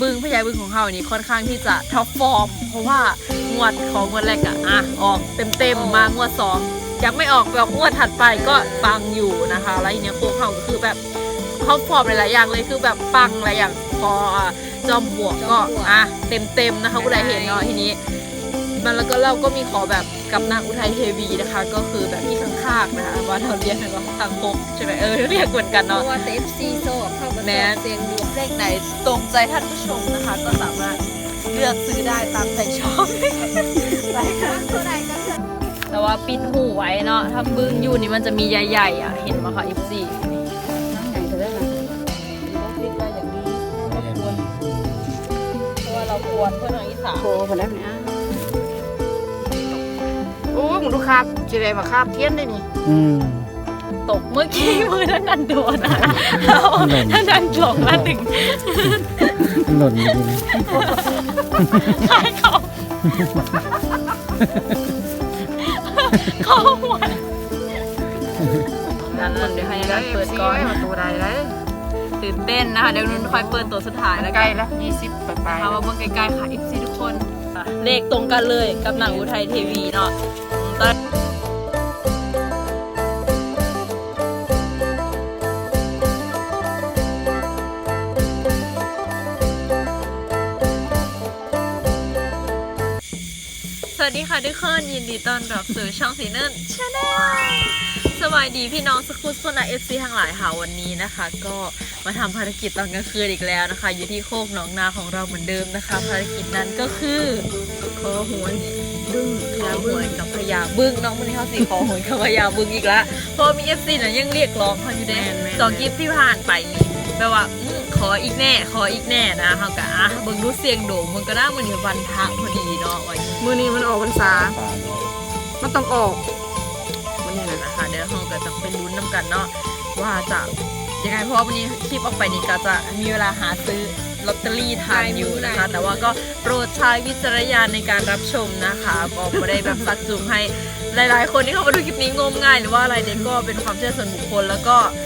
บึงพญาบึงของเขานี่ค่อนข้างที่จะท็อปฟอร์ม เพราะว่างวดของงวดแรกอะอะออกเต็มๆมางวดสองยังไม่ออกแบบงวดถัดไปก็ปังอยู่นะคะ แล้วทีเนี้ยโค้งเขาก็คือแบบท็อปฟอร์มหลายๆอย่างเลยคือแบบปังหลายอย่างพอจอมบวกก็อะเต็มๆนะคะผู้ใดเห็นเนาะทีนี้ มันแล้วก็เราก็มีขอแบบกับนางอุทัยเทวีนะคะ ก็คือแบบที่ข้างๆนะคะว่าเราเรียกกันว่าทางพกใช่ไหมเออเรียกเหมือนกันเพเนาะราะว่าเอฟซีโซ่เข้ามาแม้เสียงดวงเลขไหนตรงใจท่านผู้ชมนะคะ ก็สามารถเลือกซื้อได้ตามใจชอบไปค่ะเท่าไหร่ก็เถอะแต่ว่าปิดหูไว้เนาะถ้าบึ้งอยู่นี่มันจะมีใหญ่ๆอะเห็นไหมคะ F4 ทั้งไหนก็ได้นะต้องปิดไว้อย่างนี้ก็ควรเพราะว่าเราควรเพื่อนทางอีสานโคพอแล้วนะ โอ้ยมึงดูคาบจะได้มาคาบเทียนได้นี่อืม ตกเมื่อกี้มือท่านดันโดนอะหล่น ท่านดันหลงมาถึงหล่นจริงขายเขาเขาหัวนั่นนั่นเดี๋ยวให้นันเปิดก่อน ประตูใดเลยตื่นเต้นนะคะ เดี๋ยวนุ่นคอยเปิดตัวสุดท้ายแล้วใกกัล้นแล้วยี่สิบปลายนะคะมาเบิ่งใกล้ๆค่ะ FC ทุกคนอะเลขตรงกันเลยกับหนังอุทัยทีวีเนาะ ต สวัสดีค่ะทุกคนยินดีต้อนรับสู่ช่องสีเนินชาแนลสวัสดีพี่น้องสกุลสนาเอฟซีทั้งหลายค่ะวันนี้นะคะ ก็มาทำภารกิจตอนกลางคืนอีกแล้วนะคะ อยู่ที่โคกหนองนาของเราเหมือนเดิมนะคะ ภารกิจนั้นก็คือขอหวยบึ้งขอหวยกับพญาบึ้งน้องมันนี้เขาสีขอหวยกับพญาบึ้งอีกแล้วเพราะมีเอฟซีน่ะยังเรียกร้องเขาอยู่เด้สองกิฟที่ผ่านไปนี่ แปลว่าอืมขออีกแน่ขออีกแน่นะเขาก็อะเบิ่งดูเสียงโด่งมันก็น่ามันอยู่วันพระพอดีเนาะวันมือนี้มันออกพรรษามันต้องออกวันนี้นะคะเดี๋ยวเราก็จะเป็นลุ้นน้ำกันเนาะว่าจะยังไงเพราะว่าวันนี้คลิปออกไปนี่ก็จะมีเวลาหาซื้อลอตเตอรี่ทานอยู่นะคะ แต่ว่าก็โปรดใช้วิจารณญาณในการรับชมนะคะก็ไม่ได้แบบซักจูงให้หลาย ๆ คนที่เข้ามาดูคลิปนี้งมง่าย หรือว่าอะไรเนี่ยก็เป็นความเชื่อส่วนบุคคลแล้วก็เ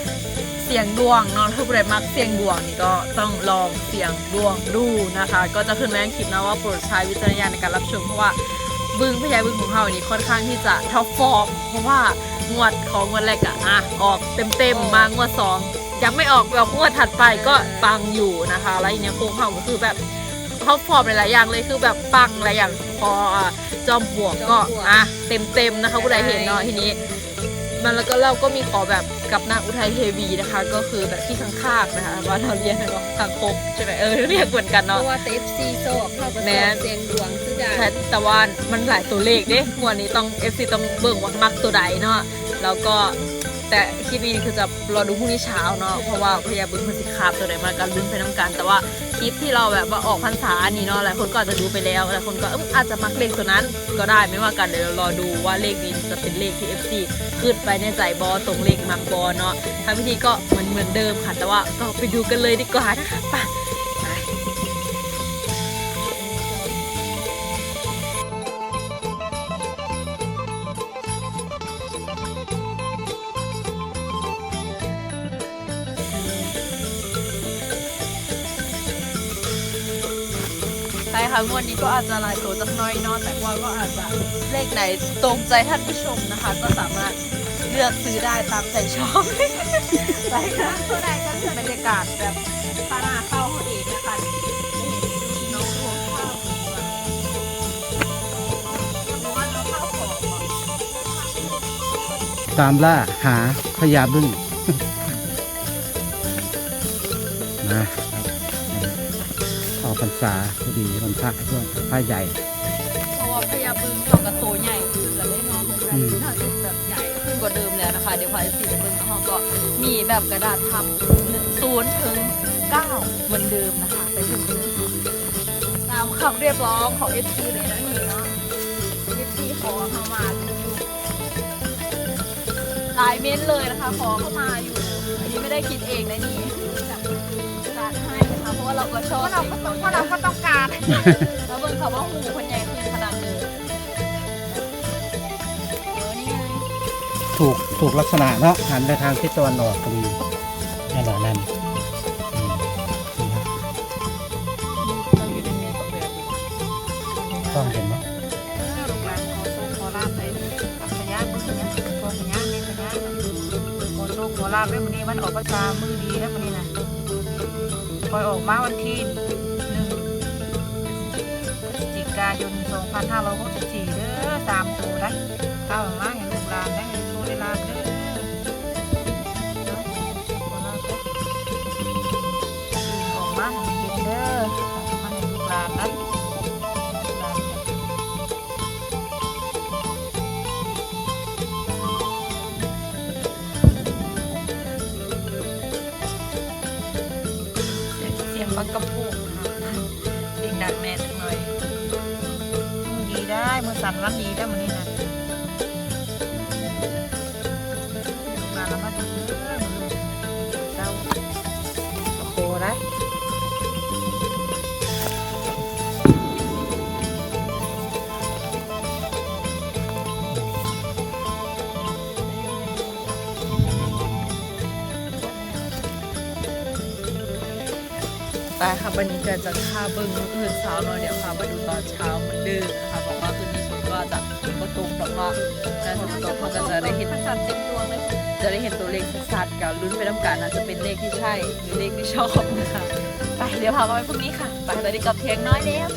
สียงดวงเนาะถ้าผู้ใดมักเสียงดวงนี่ก็ต้องลองเสียงดวงดูนะคะ ก็จะขึ้นแรงคลิปนะว่าโปรดใช้วิจารณญาณในการรับชมเพราะว่าบึงพญาบึงของเขานี่ค่อนข้างที่จะท็อปฟอร์มเพราะว่างวดของงวดแรกอะอะออกเต็มๆมางวดสองยังไม่ออกแบบงวดถัดไปก็ปังอยู่นะคะแล้วทีเนี้ยโค้งเขาก็คือแบบท็อปฟอร์มหลายๆอย่างเลยคือแบบปังหลายอย่างพอจอมบวกก็อะเต็มๆนะคะผู้ใดเห็นเนาะทีนี้ มันแล้วก็เราก็มีขอแบบกับนางอุทัยเทวีนะคะ ก็คือแบบที่ข้างๆนะคะว่าเราเรียกกันว่าทางปกใช่ไหมเออเรียกเหมือนกันเพเนาะ ราะว่าเอฟซีโซ่เข้ามาแม้เสียงดวงซื้อได้ใช่แต่ว่ามันหลายตัวเลขเด้งวดนี้ต้อง FC ต้องเบิ่งว่ามักตัวใดเนาะแล้วก็แต่คลิปนี้คือจะรอดูพรุ่งนี้เช้าเนาะเพราะว่าพยาบึงมันสิคาบตัวใดมากันลุ้นไปน้ำกัน แต่ว่าค ลิปที่เราแบบว่าออกพรรษาอันนี้เนาะหลายคนก็อาจจะดูไปแล้วหลายคนก็เอมอาจจะมักเลขตัวนั้นก็ได้ไม่ว่ากันเดี๋ยวรารอดูว่าเลขนี้จะเป็นเลขที่ FC ขึ้นไปในใจบอตรงเลขมักบอเนาะทำพิธีก็เหมือนเหมือนเดิมค่ะแต่ว่าก็ไปดูกันเลยดีกว่านะคะไป ค่ะงวดนี้ก็อาจจะลายตัวจักน้อยเนอะแต่ว่าก็อาจจะเลขไหนตรงใจท่านผู้ชมนะคะ ก็สามารถเลือกซื้อได้ตามใจชอบไปค่ะเท่าไรก็เถอบรรยากาศแบบพาหนาเข้าเขาเองนะคะน้องรวมข้าหัวตามล่าหาพญาบึ้งนะ ษาพอดีวันพระด้วยพระใหญ่เพราะว่าพญาบึงเขากระโตใหญ่ขึ้นแล้วไม่น้องเหมือนกันถ้าจะแบบใหญ่ขึ้นกว่าเดิมแล้วนะคะ เดี๋ยวพายสีบึงเขาก็มีแบบกระดาษทำศูนย์ถึงเก้าเหมือนเดิมนะคะไปถึงตามคำเรียกร้องของ FC เลยนะนี่เนาะ FC ขอเข้ามาอยู่หลายเม้นเลยนะคะขอเข้ามาอยู่ อันนี้ไม่ได้คิดเองนะนี่ เพราะว่าเราก็ชอบเพราะเราก็ต้องการแล้วบิ่เขาว่าหูคนใหญ่คืขนาดเออะถูกถูกลักษณะเนาะหันไปทางทิศตะวันออกตรงนี้น่นแหนั่นอืมนี่เราอยู่ในเมียกับลต้องเห็นไหมลูกหลานของโซนโคราชไปอัยาพยาโราชนี่พยโคโลกโคราชเรื่นี้มันออกระจามือดีแล้มัน ปล่อยออกมาวันที่1พฤศจิกายน 2564เด้อ3ตัวได้ข้ามาเห็น ไปค่ะวันนี้ก็จะพาเบิ้งมื้ออื่นเช้าเนาะเดี๋ยวพามาดูตอนเช้ามันดื้อนะคะบอกว่าคืนนี้ฝนก็จะประตูดอกเนาน่าจะตกเขาก็จะได้เห็นจัดเต็มดวงเลยจะได้เห็นตัวเลขชัดๆกับลุ้นไปน้ำกันนะจะเป็นเลขที่ใช่หรือเลขที่ชอบนะคะไปเดี๋ยวพาไปพรุ่งนี้ค่ะไปตอนนี้กับเทียงน้อยแล้ว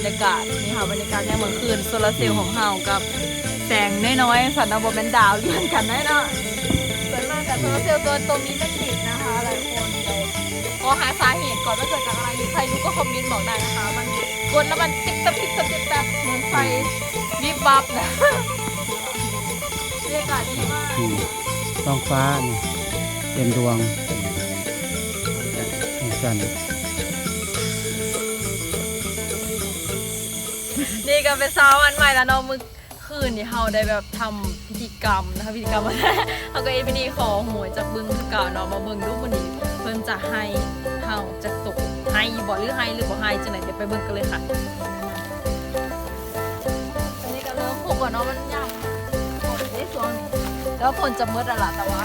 รรยากาศนี่ค่ะบรรยากาศแค่เมื่อคืนโซลาร์เซลล์ของเรากับแสงน้อยๆสันนบเป็นดาวเลื่อนกันได้เนาะส่วนมากกับโซลาร์เซลล์ตัวตรงนี้ไม่ติดนะคะหลายคนขอหาสาเหตุก่อนว่าเกิดจากอะไรหรือใครรู้ก็คอมเมนต์บอกได้นะคะ มันกดแล้วมันติ๊กตับติ๊กตับติ๊กตับเหมือนไฟวิบวับนะบรรยากาศดีมากอืมท้องฟ้านี่เต็มดวงดวงจันทร์ ก็เป็นเช้าวันใหม่แล้วเนาะเมื่อคืนนี่เฮาได้แบบทำพิธีกรรมนะคะพิธีกรรมเฮาก็เอ็นพิธีขอหวยจากบึงเก่าเนาะมาเบิ่งดูวันนี้เพิ่นจะให้เฮาจะตกให้บ่หรือให้หรือบ่ให้จังไหนเดี๋ยวไปเบิ่งกันเลยค่ะอันนี้ก็เริ่มพุกอะเนาะมันยังฝนได้ช่วงนี้แล้วฝนจะมืดอะล่ะแต่ว่า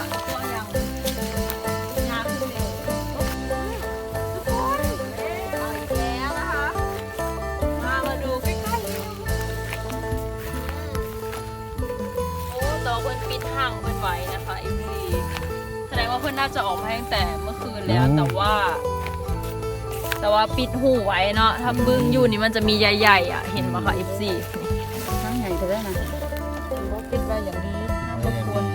พื่อนน่าจะออกมาตั้งแต่เมื่อคืนแล้ว แต่ว่า แต่ว่าปิดหูไว้เนาะถ้าบึ้งอยู่นี่มันจะมีใหญ่ๆอะ เห็นไหมคะ F4 ทั้งใหญ่ก็ได้นะก็ปิดไว้อย่างนี้ห้ามรบกวน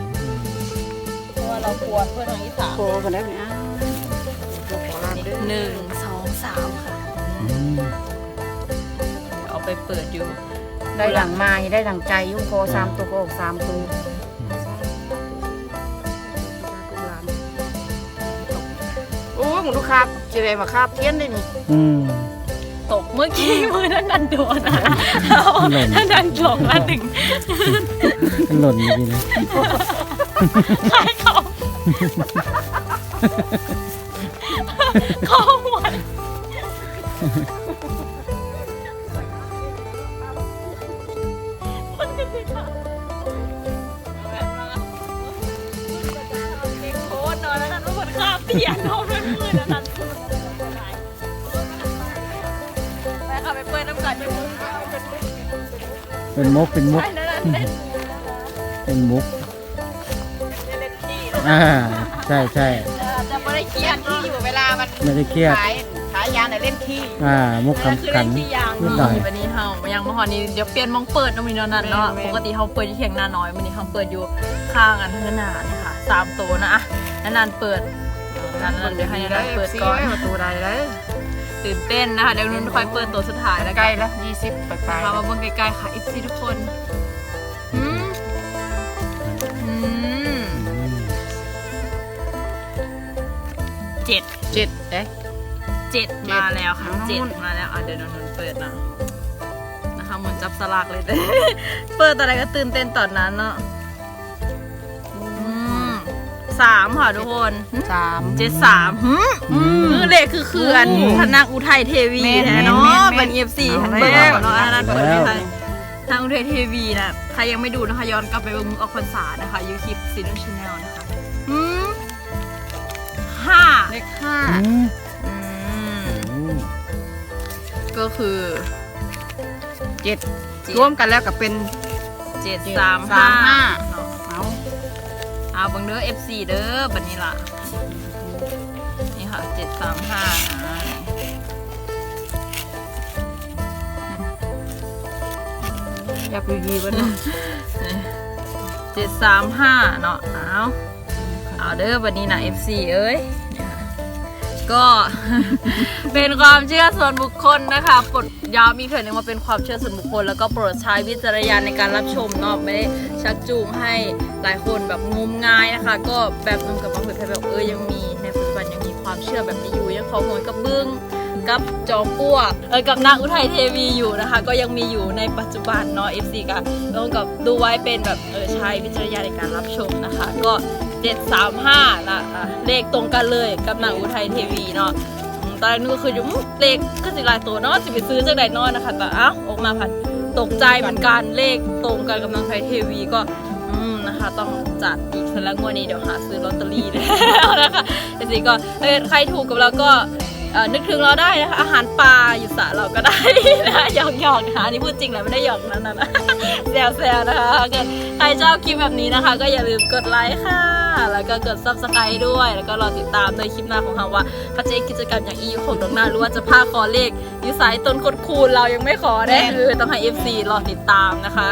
เพราะว่าเราควรเพื่อนทางที่สามโคกันได้ไหมอะขอลาบเด้อหนึ่งสองสามค่ะอืมเดี๋ยวเอาไปเปิดอยู่ ได้หลังมาได้หลังใจอยุ่โคสามตัวโคสามตัว โอ้หมูลูกค้าจะได้มาคาบเทียนได้นี่อืม ตกเมื่อกี้มือนั้นดันโดนอะหล่น นั่นดันสองละหนึ่งมันหล่นเมื่อกี้นะขายของของหวา ทุกคนข้าเตียนนอนเป็นมือแล้วนั่นไปค่ะไปเปิดน้ำกันอยู่เป็นมุกเป็นมุก ใช่นั่นเล่นเป็นมุก เล่นที่อ่า ใช่ใช่จะไม่ได้เครียดที่อยู่เวลามันไม่ได้เครียด ขายขายยาไหนเล่นขี้อ่า มุกคือคำขัเล่นนที่ยางนิดหน่เนาะอย วันนี้เฮายังมาหอนี้เดี๋ยวเปลี่ยนมองเปิดน้องมีนอนนั่นเนาะปกติเฮาเปิดที่เถียงหน้าน้อยวันนี้เฮาเปิดอยู่ข้างอันเทือหน้าเนี่ยค่ะสามโตวนะอะนานๆเปิด นานๆเดี๋ยวให้นานๆเปิดก่อนประตูใดเลยตื่นเต้นนะคะเดี๋ยวนุ่นค่อยเปิดตัวสุดท้ายแล้วใกกัล้นแล้วยี่สิบไปไปพามาเบิ่งใกล้ๆค่ะ FC ทุกคนอืมอืมอืมเจ็ดเจ็ดเอ๊ะเจ็ดมาแล้วค่ะน้องเจ็ดนุ่นมาแล้วอะเดี๋ยวนนท์เปิดนะนะคะเหมือนจับสลากเลยเปิดตอนไหนก็ตื่นเต้นตอนนั้นเนาะอืม สามค่ะทุกคนสามเจ็ดสามหืมอืมคือเลขคือเขื่อนอืมพนักอุทัยเทวีแม่นแท้แม่นเนาะแม่นเป็นเอฟซีเอาเปิดแล้วก่อนเนาะอันนั้นเปิดแล้วที่ไทยทางอุทัยเทวีนะใครยังไม่ดูนะคะย้อนกลับไปเบิ่งมุกออกพรรษานะคะยูคลิปซีนูชาแนลนะคะอืมห้าเลขห้าอืมอืมอืมก็คือเจ็ดร่วมกันแล้วก็เป็นเจ็ดเจ็ดสามสามห้า เนาะเอาบังเด้อ FC เด้อบันนี้ล่ะ นี่ค่ะเจ็ดสามห้าอยากดีๆวะเนาะเจ็ดสามห้าเนาะเอาเอาเด้อบันนี้นะ FC เอ้ย ก็ เป็นความเชื่อส่วนบุคคลนะคะปดย้ำอีเถอะนึงว่าเป็นความเชื่อส่วนบุคคล แล้วก็โปรดใช้วิจารณญาณในการรับชมเนาะไม่ได้ชักจูงให้หลายคนแบบงมงายนะคะ ก็แบบนึงกับมาเผยแพร่แบบเออยังมีในปัจจุบันยังมีความเชื่อแบบนี้อยู่ยังขอหวยกับบึ้งกับจอมปวกเออกับนางอุทัยเทวีอยู่นะคะ ก็ยังมีอยู่ในปัจจุบันเนาะ FC ก็ต้องกับดูไว้เป็นแบบเออใช้วิจารณญาณในการรับชมนะคะ ก็ 735นะอะเลขตรงกันเลยกับนางอุทัยเทวีเนาะอืมตอนแรกนึกว่าคืออยู่อืมเลขก็สิหลายตัวเนาะสิไปซื้อจากไหนเนอนนะคะแต่อ้าวออกมาผ่านตกใจเหมือนกันเลขตรงกันกับนางไทยเทวีก็อืมนะคะ ต้องจัดอีกสักล้วงวดนี้เดี๋ยวหาซื้อลอตเตอรี่แล้วนะคะแต่สิก็เออใครถูกกับเราก็เอ่อนึกถึงเราได้นะคะอาหารปลาอยู่สระเราก็ได้นะคะหยอกหยอกๆนะคะอันนี่พูดจริงแหละไม่ได้หยอกนั้นนะ แซวแซวๆนะคะถ้าเกิดใครชอบคลิปแบบนี้นะคะ ก็อย่าลืมกดไลค์ค่ะ แล้วก็กด subscribe ด้วย แล้วก็รอติดตามในคลิปหน้าของเราว่าเขาจะมีกิจกรรมอย่างอีของน้องนาหรือว่าจะพาขอเลขอยู่สายต้นคดคูณเรายังไม่ขอได้คือต้องให้ FC รอติดตามนะคะ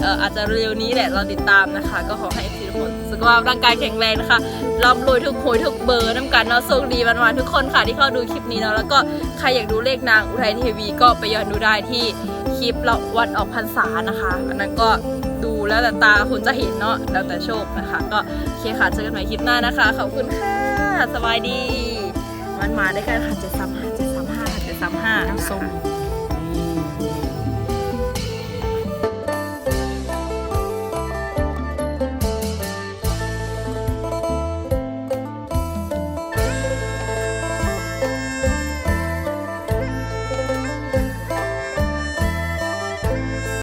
เอ่ออาจจะเร็วนี้แหละรอติดตามนะคะ ก็ขอให้ FC ทุกคนสุขภาพร่างกายแข็งแรงนะคะร่ำรวยทุกโหยทุกเบอร์น้ำกันเนาะโชคดีวันๆทุกคนค่ะที่เข้าดูคลิปนี้เนาะแล้วก็ใครอยากดูเลขนางอุทัยเทวีก็ไปย้อนดูได้ที่คลิปเราวันออกพรรษานะคะอันนั้นก็ ดูแล้วแต่ตาคุณจะเห็นเนาะแล้วแต่โชคนะคะ ก็โอเคค่ะเจอกันใหม่คลิปหน้านะคะขอบคุณค่ะสบายดีมันมาได้วยกันค่ะเจ็ดสามห้าเจ็ดสามห้าเจ็ดสามห้าน้ำส้มนี่